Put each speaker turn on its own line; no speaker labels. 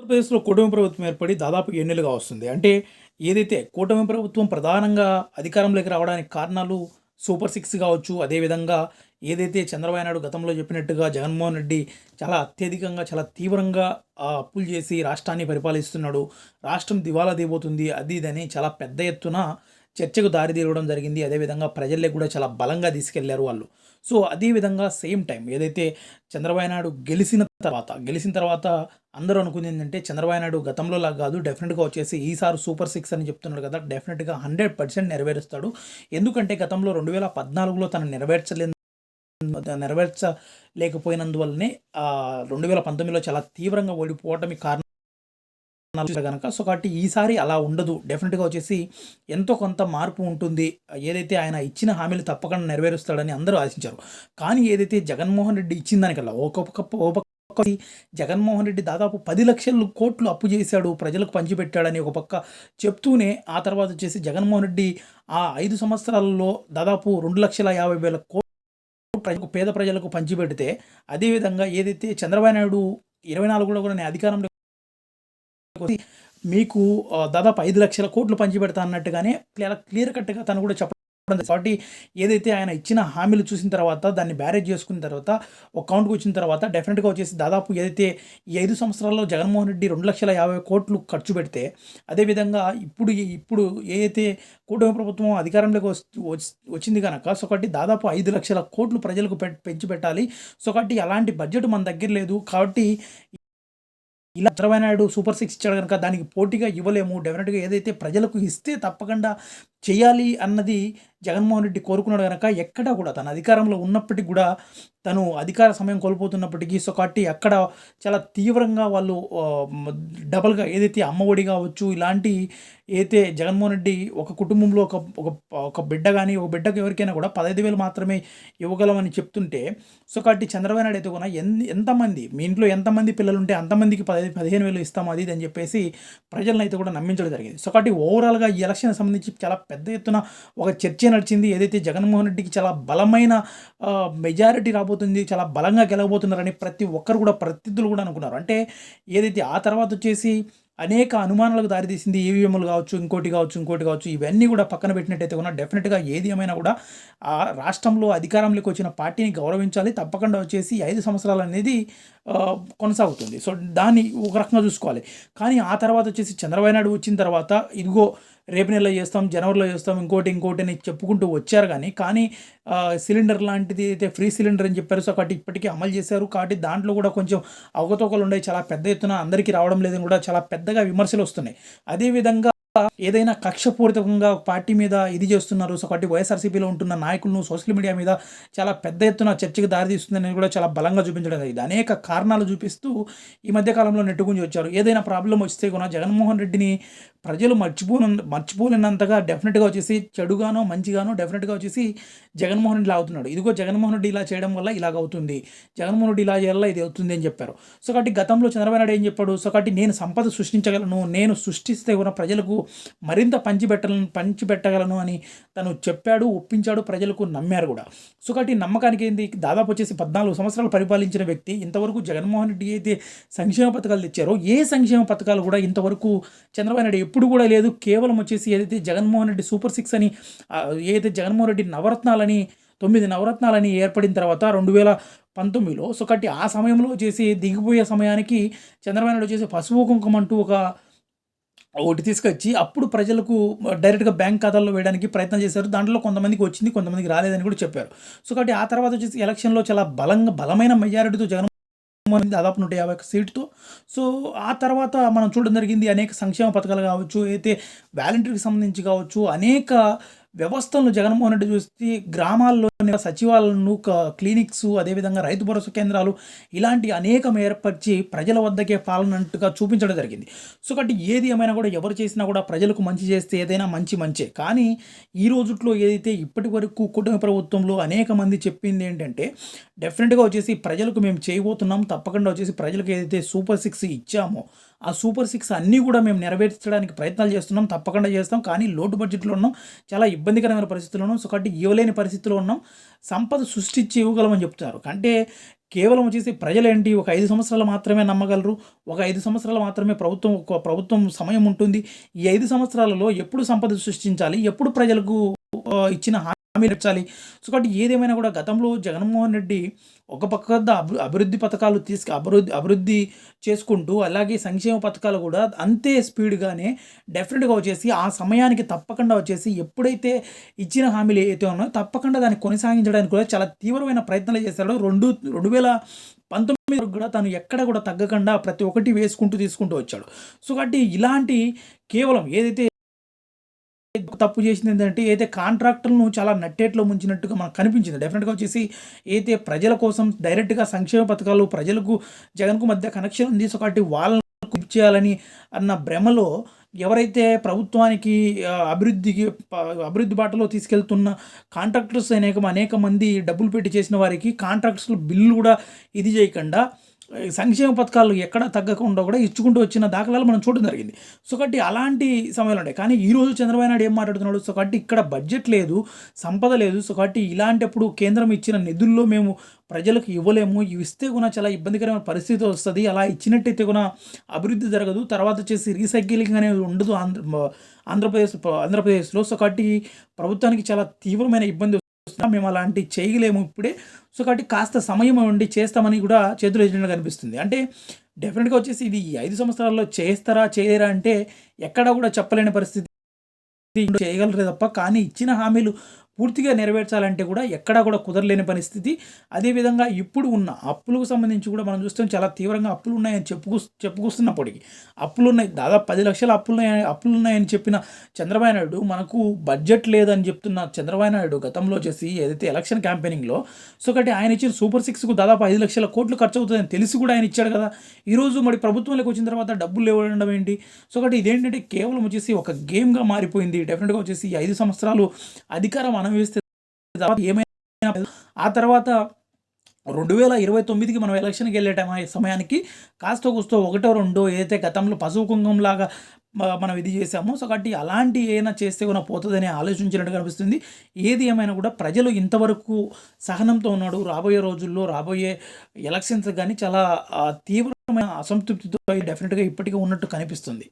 ఆంధ్రప్రదేశ్లో కూటమి ప్రభుత్వం ఏర్పడి దాదాపు ఎన్నేళ్ళుగా వస్తుంది. అంటే ఏదైతే కూటమి ప్రభుత్వం ప్రధానంగా అధికారంలోకి రావడానికి కారణాలు సూపర్ సిక్స్ కావచ్చు అదేవిధంగా ఏదైతే చంద్రబాబు నాయుడు గతంలో చెప్పినట్టుగా జగన్మోహన్ రెడ్డి చాలా అత్యధికంగా చాలా తీవ్రంగా అప్పులు చేసి రాష్ట్రాన్ని పరిపాలిస్తున్నాడు. రాష్ట్రం దివాలా తీయబోతుంది అది ఇదని చాలా పెద్ద ఎత్తున చర్చకు దారి తీయడం జరిగింది. అదేవిధంగా ప్రజల్లోకి కూడా చాలా బలంగా తీసుకెళ్ళారు వాళ్ళు. సో అదేవిధంగా సేమ్ టైం ఏదైతే చంద్రబాబు నాయుడు గెలిచిన తర్వాత గెలిచిన తర్వాత అందరూ అనుకుంది ఏంటంటే చంద్రబాబు నాయుడు గతంలో లాగా కాదు డెఫినెట్గా వచ్చేసి ఈసారి సూపర్ సిక్స్ అని చెప్తున్నాడు కదా డెఫినెట్గా హండ్రెడ్ పర్సెంట్ నెరవేరుస్తాడు. ఎందుకంటే గతంలో రెండు వేల పద్నాలుగులో తను నెరవేర్చలేదు నెరవేర్చలేకపోయినందువల్లనే రెండు వేల పంతొమ్మిదిలో చాలా తీవ్రంగా ఓడిపోవటం కారణం కనుక సో కాబట్టి ఈసారి అలా ఉండదు. డెఫినెట్గా వచ్చేసి ఎంతో కొంత మార్పు ఉంటుంది. ఏదైతే ఆయన ఇచ్చిన హామీలు తప్పకుండా నెరవేరుస్తాడని అందరూ ఆశించారు. కానీ ఏదైతే జగన్మోహన్ రెడ్డి ఇచ్చిన దానికల్లా ఒక ఒక జగన్మోహన్ రెడ్డి దాదాపు పది లక్షల కోట్లు అప్పు చేశాడు ప్రజలకు పంచిపెట్టాడని ఒక పక్క చెప్తూనే ఆ తర్వాత వచ్చేసి జగన్మోహన్ రెడ్డి ఆ ఐదు సంవత్సరాలలో దాదాపు రెండు లక్షల యాభై వేల కోట్లు పేద ప్రజలకు పంచిపెడితే అదేవిధంగా ఏదైతే చంద్రబాబు నాయుడు ఇరవై నాలుగులో కూడా నేను అధికారంలో మీకు దాదాపు ఐదు లక్షల కోట్లు పంచిపెడతా అన్నట్టుగానే క్లియర్ క్లియర్ కట్గా తను కూడా చెప్పడం కాబట్టి ఏదైతే ఆయన ఇచ్చిన హామీలు చూసిన తర్వాత దాన్ని బ్యారేజ్ చేసుకున్న తర్వాత ఒక కౌంట్కి వచ్చిన తర్వాత డెఫినెట్గా వచ్చేసి దాదాపు ఏదైతే ఈ ఐదు సంవత్సరాల్లో జగన్మోహన్ రెడ్డి రెండు లక్షల యాభై కోట్లు ఖర్చు పెడితే అదేవిధంగా ఇప్పుడు ఇప్పుడు ఏదైతే కూటమి ప్రభుత్వం అధికారంలోకి వచ్చింది కనుక సో కాబట్టి దాదాపు ఐదు లక్షల కోట్లు ప్రజలకు పె- పెంచి పెట్టాలి సో కాబట్టి అలాంటి బడ్జెట్ మన దగ్గర లేదు. కాబట్టి ఇలా చంద్రబాబు నాయుడు సూపర్ సిక్స్ ఇచ్చాడు కనుక దానికి పోటీగా ఇవ్వలేము. డెఫినెట్గా ఏదైతే ప్రజలకు ఇస్తే తప్పకుండా చేయాలి అన్నది జగన్మోహన్ రెడ్డి కోరుకున్నాడు కనుక ఎక్కడా కూడా తన అధికారంలో ఉన్నప్పటికీ కూడా తను అధికార సమయం కోల్పోతున్నప్పటికీ సో కాబట్టి అక్కడ చాలా తీవ్రంగా వాళ్ళు డబల్గా ఏదైతే అమ్మఒడి కావచ్చు ఇలాంటి ఏదైతే జగన్మోహన్ రెడ్డి ఒక కుటుంబంలో ఒక ఒక ఒక బిడ్డ కానీ ఒక బిడ్డకు ఎవరికైనా కూడా పదహైదు వేలు మాత్రమే ఇవ్వగలమని చెప్తుంటే సో కాబట్టి చంద్రబాబు నాయుడు అయితే కూడా ఎన్ ఎంతమంది మీ ఇంట్లో ఎంతమంది పిల్లలు ఉంటే అంతమందికి పది పదిహేను వేలు ఇస్తాం అది అని చెప్పేసి ప్రజలను అయితే కూడా నమ్మించడం జరిగింది. సో కాబట్టి ఓవరాల్గా ఈ ఎలక్షన్ సంబంధించి చాలా పెద్ద ఎత్తున ఒక చర్చ నడిచింది. ఏదైతే జగన్మోహన్ రెడ్డికి చాలా బలమైన మెజారిటీ రాబోతుంది చాలా బలంగా గెలవబోతున్నారని ప్రతి ఒక్కరు కూడా ప్రతినిధులు కూడా అనుకున్నారు. అంటే ఏదైతే ఆ తర్వాత వచ్చేసి అనేక అనుమానాలకు దారితీసింది ఈవీఎంలు కావచ్చు ఇంకోటి కావచ్చు ఇంకోటి కావచ్చు ఇవన్నీ కూడా పక్కన పెట్టినట్టయితే కూడా డెఫినెట్గా ఏది ఏమైనా కూడా ఆ రాష్ట్రంలో అధికారంలోకి వచ్చిన పార్టీని గౌరవించాలి తప్పకుండా వచ్చేసి ఐదు సంవత్సరాలు అనేది కొనసాగుతుంది. సో దాన్ని ఒక రకంగా చూసుకోవాలి. కానీ ఆ తర్వాత వచ్చేసి చంద్రబాబు నాయుడు వచ్చిన తర్వాత ఇదిగో రేపు నెలలో చేస్తాం జనవరిలో చేస్తాం ఇంకోటి ఇంకోటి అని చెప్పుకుంటూ వచ్చారు కానీ కానీ సిలిండర్ లాంటిది అయితే ఫ్రీ సిలిండర్ అని చెప్పారు. సో కాబట్టి ఇప్పటికీ అమలు చేశారు. కాబట్టి దాంట్లో కూడా కొంచెం అవకతవకలు ఉన్నాయి. చాలా పెద్ద ఎత్తున అందరికీ రావడం లేదని కూడా చాలా పెద్ద పెద్దగా విమర్శలు వస్తున్నాయి. అదేవిధంగా ఏదైనా కక్షపూరితంగా పార్టీ మీద ఇది చేస్తున్నారు. సో కాబట్టి వైఎస్ఆర్సీపీలో ఉంటున్న నాయకులను సోషల్ మీడియా మీద చాలా పెద్ద ఎత్తున చర్చకు దారితీస్తుందని కూడా చాలా బలంగా చూపించడం ఇది అనేక కారణాలు చూపిస్తూ ఈ మధ్య కాలంలో నెట్టుకుని వచ్చారు. ఏదైనా ప్రాబ్లం వస్తే కూడా జగన్మోహన్ రెడ్డిని ప్రజలు మర్చిపోను మర్చిపోలేనంతగా డెఫినెట్గా వచ్చేసి చెడుగానో మంచిగానో డెఫినెట్గా వచ్చేసి జగన్మోహన్ రెడ్డి లాగుతున్నాడు ఇదిగో జగన్మోహన్ రెడ్డి ఇలా చేయడం వల్ల ఇలాగ అవుతుంది. జగన్మోహన్ రెడ్డి ఇలా చేయాల ఇది అవుతుంది అని చెప్పారు. సో కాబట్టి గతంలో చంద్రబాబు నాయుడు ఏం చెప్పాడు? సో కాబట్టి నేను సంపద సృష్టించగలను నేను సృష్టిస్తే కూడా ప్రజలకు మరింత పంచిపెట్టలను పంచిపెట్టగలను అని తను చెప్పాడు ఒప్పించాడు ప్రజలకు నమ్మారు కూడా. సో కాబట్టి నమ్మకానికి ఏంది? దాదాపు వచ్చేసి పద్నాలుగు సంవత్సరాలు పరిపాలించిన వ్యక్తి ఇంతవరకు జగన్మోహన్ రెడ్డి అయితే సంక్షేమ పథకాలు తెచ్చారో ఏ సంక్షేమ పథకాలు కూడా ఇంతవరకు చంద్రబాబు నాయుడు ఎప్పుడు కూడా లేదు. కేవలం వచ్చేసి ఏదైతే జగన్మోహన్ రెడ్డి సూపర్ సిక్స్ అని ఏదైతే జగన్మోహన్ రెడ్డి నవరత్నాలని తొమ్మిది నవరత్నాలని ఏర్పడిన తర్వాత రెండు వేల పంతొమ్మిదిలో సో కాబట్టి ఆ సమయంలో వచ్చేసి దిగిపోయే సమయానికి చంద్రబాబు నాయుడు వచ్చేసి పసుపు కుంకుమ అంటూ ఒక ఒకటి తీసుకొచ్చి అప్పుడు ప్రజలకు డైరెక్ట్గా బ్యాంక్ ఖాతాల్లో వేయడానికి ప్రయత్నం చేశారు. దాంట్లో కొంతమందికి వచ్చింది కొంతమందికి రాలేదని కూడా చెప్పారు. సో కాబట్టి ఆ తర్వాత వచ్చేసి ఎలక్షన్లో చాలా బలంగా బలమైన మెజారిటీతో జగన్ దాదాపు నూట యాభై ఒక్క సీటుతో. సో ఆ తర్వాత మనం చూడడం జరిగింది అనేక సంక్షేమ పథకాలు కావచ్చు అయితే వాలంటీర్కి సంబంధించి కావచ్చు అనేక వ్యవస్థలను జగన్మోహన్ రెడ్డి చూస్తే గ్రామాల్లోని సచివాలయాలను క్లినిక్స్ అదేవిధంగా రైతు భరోసా కేంద్రాలు ఇలాంటి అనేకం ఏర్పరిచి ప్రజల వద్దకే పాలనంటుగా చూపించడం జరిగింది. సో కాబట్టి ఏది ఏమైనా కూడా ఎవరు చేసినా కూడా ప్రజలకు మంచి చేస్తే ఏదైనా మంచి మంచే. కానీ ఈ రోజుట్లో ఏదైతే ఇప్పటి వరకు కుటుంబ ప్రభుత్వంలో అనేక మంది చెప్పింది ఏంటంటే డెఫినెట్గా వచ్చేసి ప్రజలకు మేము చేయబోతున్నాం తప్పకుండా వచ్చేసి ప్రజలకు ఏదైతే సూపర్ సిక్స్ ఇచ్చామో ఆ సూపర్ సిక్స్ అన్నీ కూడా మేము నెరవేర్చడానికి ప్రయత్నాలు చేస్తున్నాం తప్పకుండా చేస్తాం. కానీ లోటు బడ్జెట్లో ఉన్నాం. చాలా ఇబ్బందికరమైన పరిస్థితుల్లో ఉన్నాం సో కాబట్టి ఇవ్వలేని పరిస్థితిలో ఉన్నాం. సంపద సృష్టించి ఇవ్వగలమని చెప్తున్నారు. అంటే కేవలం వచ్చేసి ప్రజలేంటి? ఒక ఐదు సంవత్సరాలు మాత్రమే నమ్మగలరు. ఒక ఐదు సంవత్సరాలు మాత్రమే ప్రభుత్వం ఒక ప్రభుత్వం సమయం ఉంటుంది. ఈ ఐదు సంవత్సరాలలో ఎప్పుడు సంపద సృష్టించాలి? ఎప్పుడు ప్రజలకు ఇచ్చిన హామీ నచ్చాలి సో కాబట్టి ఏదేమైనా కూడా గతంలో జగన్మోహన్ రెడ్డి ఒక పక్క అభి అభివృద్ధి పథకాలు తీసుకు అభివృద్ధి అభివృద్ధి చేసుకుంటూ అలాగే సంక్షేమ పథకాలు కూడా అంతే స్పీడ్గానే డెఫినెట్గా వచ్చేసి ఆ సమయానికి తప్పకుండా వచ్చేసి ఎప్పుడైతే ఇచ్చిన హామీలు ఏవైతే ఉన్నాయో తప్పకుండా దాన్ని కొనసాగించడానికి కూడా చాలా తీవ్రమైన ప్రయత్నాలు చేశాడు రెండు రెండు వేల పంతొమ్మిది కూడా తను ఎక్కడ కూడా తగ్గకుండా ప్రతి ఒక్కటి వేసుకుంటూ తీసుకుంటూ వచ్చాడు. సో కాబట్టి ఇలాంటి కేవలం ఏదైతే తప్పు చేసింది ఏంటంటే అయితే కాంట్రాక్టర్లను చాలా నట్టేట్లో ముంచినట్టుగా మనకు కనిపించింది డెఫినెట్గా వచ్చేసి అయితే ప్రజల కోసం డైరెక్ట్గా సంక్షేమ పథకాలు ప్రజలకు జగన్కు మధ్య కనెక్షన్ ఉంది సో కాబట్టి వాళ్ళకు చేయాలని అన్న భ్రమలో ఎవరైతే ప్రభుత్వానికి అభివృద్ధికి అభివృద్ధి బాటలో తీసుకెళ్తున్న కాంట్రాక్టర్స్ అనేక అనేక మంది డబ్బులు పెట్టి చేసిన వారికి కాంట్రాక్టర్స్ బిల్లు కూడా ఇది చేయకుండా సంక్షేమ పథకాలు ఎక్కడ తగ్గకుండా కూడా ఇచ్చుకుంటూ వచ్చిన దాఖలాలు మనం చూడడం జరిగింది. సో కాబట్టి అలాంటి సమయాలు ఉంటాయి కానీ ఈ రోజు చంద్రబాబు నాయుడు ఏం మాట్లాడుతున్నాడు? సో కాబట్టి ఇక్కడ బడ్జెట్ లేదు సంపద లేదు. సో కాబట్టి ఇలాంటప్పుడు కేంద్రం ఇచ్చిన నిధుల్లో మేము ప్రజలకు ఇవ్వలేము. ఇవి ఇస్తే కూడా చాలా ఇబ్బందికరమైన పరిస్థితి వస్తుంది. అలా ఇచ్చినట్టయితే కూడా అభివృద్ధి జరగదు. తర్వాత వచ్చేసి రీసైక్లింగ్ అనేది ఉండదు. ఆంధ్ర ఆంధ్రప్రదేశ్ ఆంధ్రప్రదేశ్లో సో కాబట్టి ప్రభుత్వానికి చాలా తీవ్రమైన ఇబ్బంది మేము అలాంటి చేయలేము ఇప్పుడే. సో కాబట్టి కాస్త సమయం ఉండి చేస్తామని కూడా చేతులు ఎత్తినట్టు కనిపిస్తుంది. అంటే డెఫినెట్గా వచ్చేసి ఇది ఈ ఐదు సంవత్సరాల్లో చేస్తారా చేయలేరా అంటే ఎక్కడా కూడా చెప్పలేని పరిస్థితి. చేయగలరు తప్ప కానీ ఇచ్చిన హామీలు పూర్తిగా నెరవేర్చాలంటే కూడా ఎక్కడా కూడా కుదరలేని పరిస్థితి. అదేవిధంగా ఇప్పుడు ఉన్న అప్పులకు సంబంధించి కూడా మనం చూస్తాం చాలా తీవ్రంగా అప్పులు ఉన్నాయని చెప్పుకు చెప్పుకొస్తున్నప్పటికీ అప్పులు ఉన్నాయి దాదాపు పది లక్షల అప్పులున్నాయని అప్పులు ఉన్నాయని చెప్పిన చంద్రబాబు నాయుడు మనకు బడ్జెట్ లేదని చెప్తున్న చంద్రబాబు నాయుడు గతంలో వచ్చేసి ఏదైతే ఎలక్షన్ క్యాంపెయినింగ్లో సో కాబట్టి ఆయన ఇచ్చిన సూపర్ సిక్స్కు దాదాపు ఐదు లక్షల కోట్లు ఖర్చు అవుతుందని తెలిసి కూడా ఆయన ఇచ్చాడు కదా. ఈరోజు మరి ప్రభుత్వంలోకి వచ్చిన తర్వాత డబ్బులు ఇవ్వడం ఏంటి? సో కాబట్టి ఇదేంటంటే కేవలం వచ్చేసి ఒక గేమ్గా మారిపోయింది. డెఫినెట్గా వచ్చేసి ఐదు సంవత్సరాలు అధికారం అనుభవిస్తే తర్వాత ఏమైనా ఆ తర్వాత రెండు వేల ఇరవై తొమ్మిదికి మనం ఎలక్షన్కి వెళ్ళే టైం సమయానికి కాస్త కూస్తో ఒకటో రెండో ఏదైతే గతంలో పశువు కుంగంలాగా మనం ఇది చేసామో సో కాబట్టి అలాంటి ఏమైనా చేస్తే కూడా పోతుందని ఆలోచించినట్టు కనిపిస్తుంది ఏది ఏమైనా కూడా ప్రజలు ఇంతవరకు సహనంతో ఉన్నాడు. రాబోయే రోజుల్లో రాబోయే ఎలక్షన్స్ కానీ చాలా తీవ్రమైన అసంతృప్తితో డెఫినెట్గా ఇప్పటికీ ఉన్నట్టు కనిపిస్తుంది.